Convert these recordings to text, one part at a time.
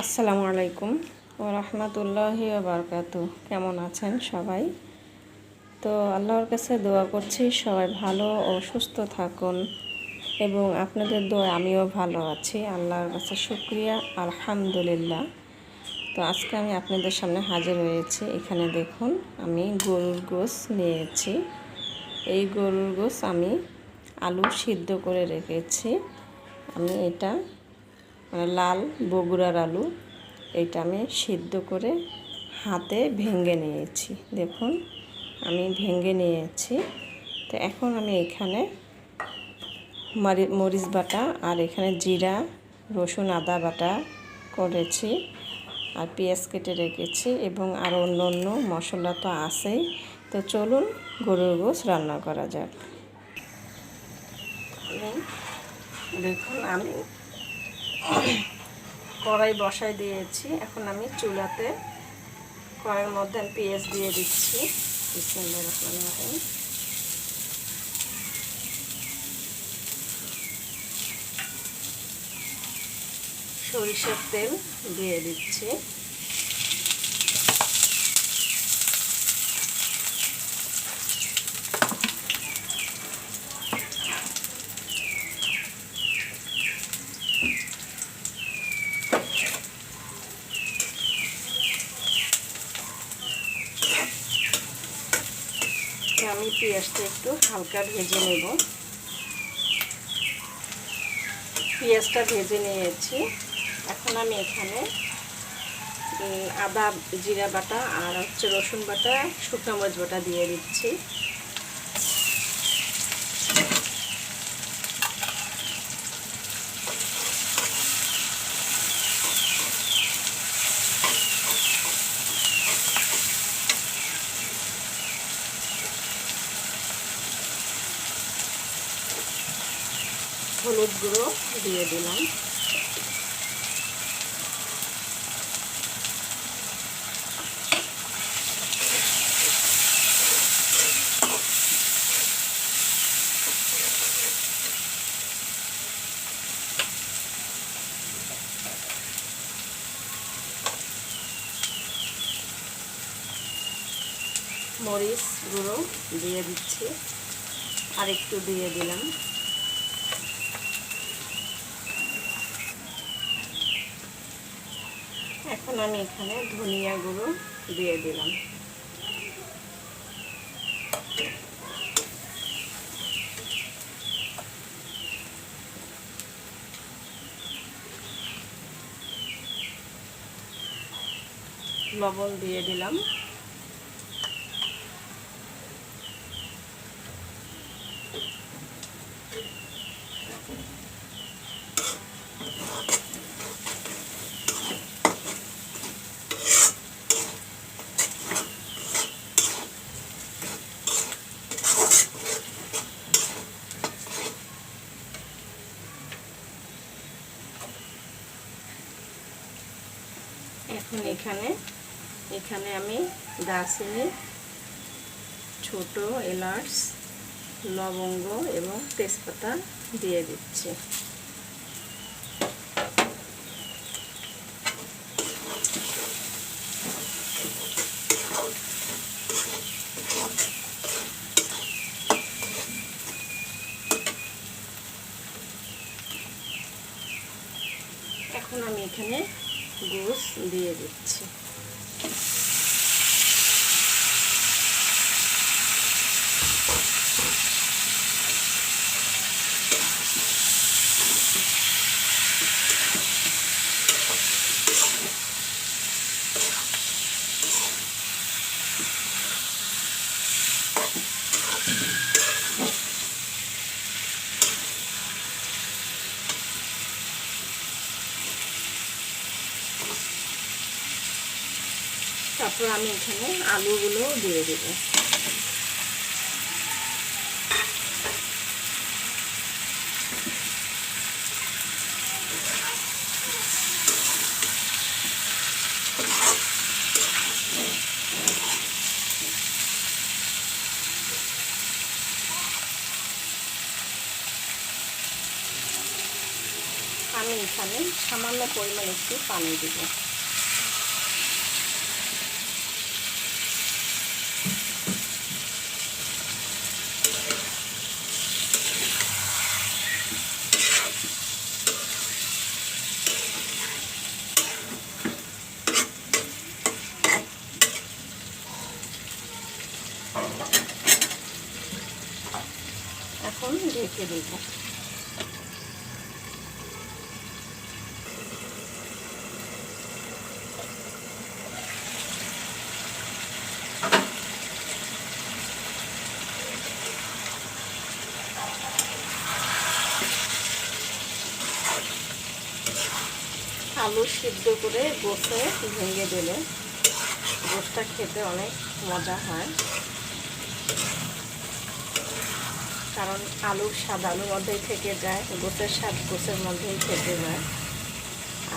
আসসালামু আলাইকুম ও রহমতুল্লাহি বারকাতু কেমন আছেন সবাই? তো আল্লাহর কাছে দোয়া করছি, সবাই ভালো ও সুস্থ থাকুন এবং আপনাদের দোয়া আমিও ভালো আছি। আল্লাহর কাছে শুক্রিয়া, আলহামদুলিল্লাহ। তো আজকে আমি আপনাদের সামনে হাজির হয়েছি। এখানে দেখুন, আমি গরুর গোস নিয়েছি। এই গরুর গোস আমি আলু সিদ্ধ করে রেখেছি। আমি এটা লাল বগুড়ার আলু। এটা আমি সিদ্ধ করে হাতে ভেঙে নিয়েছি। দেখুন, আমি ভেঙে নিয়েছি। তো এখন আমি এখানে মরিচ বাটা আর এখানে জিরা, রসুন, আদা বাটা করেছি আর পেঁয়াজ কেটে রেখেছি এবং আরও অন্য অন্য মশলা তো আছেই। তো চলুন গরুর গোস রান্না করা যাক। দেখুন, আমি কড়াই বসাই দিয়েছি। এখন আমি চুলাতে কড়াইয়ের মধ্যে আমি পেঁয়াজ দিয়ে দিচ্ছি। সরিষার তেল দিয়ে দিচ্ছি। আমি পেঁয়াজটা একটু হালকা ভেজে নেব। পেঁয়াজটা ভেজে নিয়েছি। এখন আমি এখানে আদা, জিরা বাটা আর হচ্ছে রসুন বাটা, শুকনো মরিচ বাটা দিয়ে দিচ্ছি। হলুদ গুঁড়ো দিয়ে দিলাম। মরিচ গুঁড়ো দিয়ে দিচ্ছি। আর একটু দিয়ে দিলাম। এখন আমি এখানে ধনিয়া গুঁড়ো দিয়ে দিলাম। লবণ দিয়ে দিলাম। এখন এখানে এখানে আমি দারচিনি ছোট এলাচ লবঙ্গ এবং তেজপাতা দিয়ে দিচ্ছি এখন আমি এখানে গোস দিয়ে দিচ্ছি। তারপর আমি এখানে আলুগুলো দিয়ে দেবো। আমি এখানে সামান্য পরিমাণ একটু পানি দিব এখন ঢেকে দেব। আলু সিদ্ধ করে গোসে ভেঙে দিলে গোসটা খেতে অনেক মজা হয়। কারণ আলুর স্বাদ আলুর মধ্যেই থেকে যায় গোসের স্বাদ গোসের মধ্যেই থেকে যায়।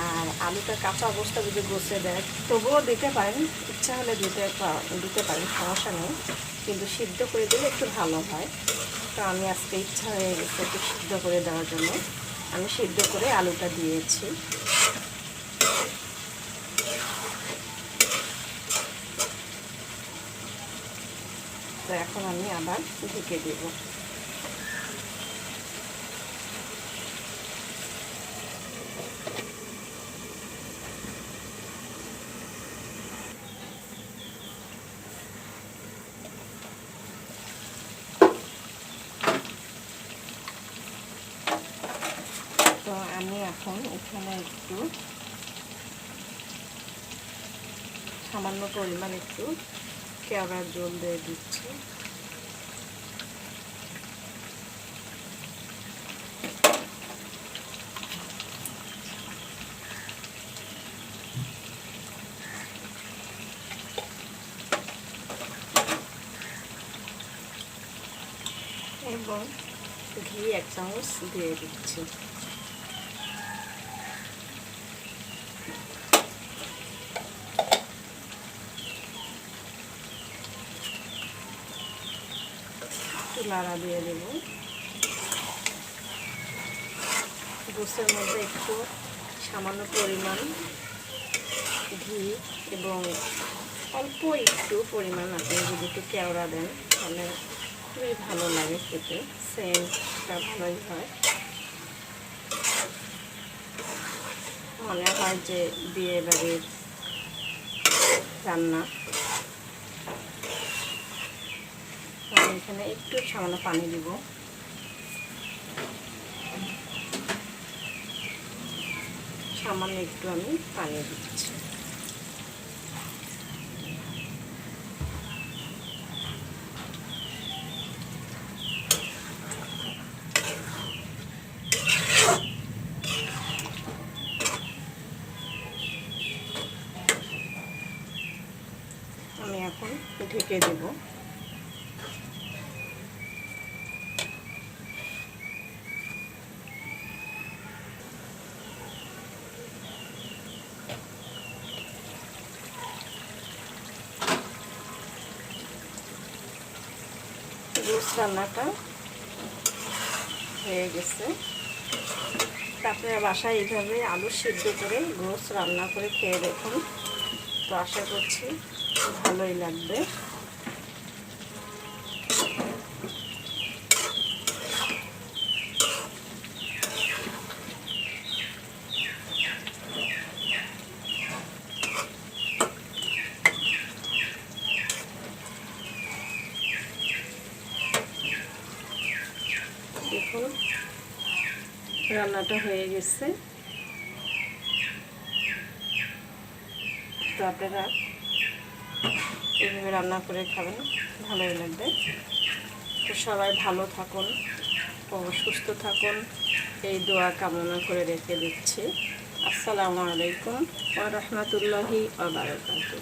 আর আলুটা কাঁচা অবস্থা যদি গোসে দেয়, তবুও দিতে পারেন, ইচ্ছা হলে দিতে দিতে পারেন, সমস্যা নেই। কিন্তু সিদ্ধ করে দিলে একটু ভালো হয়। তো আমি আজকে ইচ্ছা হয়ে গেছে একটু সিদ্ধ করে দেওয়ার জন্য। আমি সিদ্ধ করে আলুটা দিয়েছি। তো এখন আমি আবার ঢেকে দেবো তো আমি এখন এখানে একটু সামান্য পরিমাণ একটু কেওড়ার জল দিয়ে দিচ্ছি। এবং ঘি এক চামচ দিয়ে দিচ্ছি। লাড়া দিয়ে দেব। গোসের মধ্যে একটু সামান্য পরিমাণ ঘি এবং অল্প একটু পরিমাণ আপনি যদি একটু কেওড়া দেন, তাহলে খুবই ভালো লাগে খেতে। সেন্টটা ভালোই হয়। মনে হয় যে বিয়ে বাড়ির রান্না। আমি এখানে একটু সামান্য পানি দিব। সামান্য একটু আমি পানি দিচ্ছি আমি এখন ঢেকে দেব রোজ রান্নাটা হয়ে গেছে। তারপরে বাসায় এইভাবে আলু সিদ্ধ করে গোস রান্না করে খেয়ে দেখুন। তো আশা করছি ভালোই লাগবে দেখুন রান্নাটা হয়ে গেছে। তো আপনারা এইভাবে রান্না করে খাবেন, ভালোই লাগবে। তো সবাই ভালো থাকুন, ও সুস্থ থাকুন। এই দোয়া কামনা করে রেখে দিচ্ছি। আসসালামু আলাইকুম ওয়া রাহমাতুল্লাহি ওয়া বারাকাতুহু।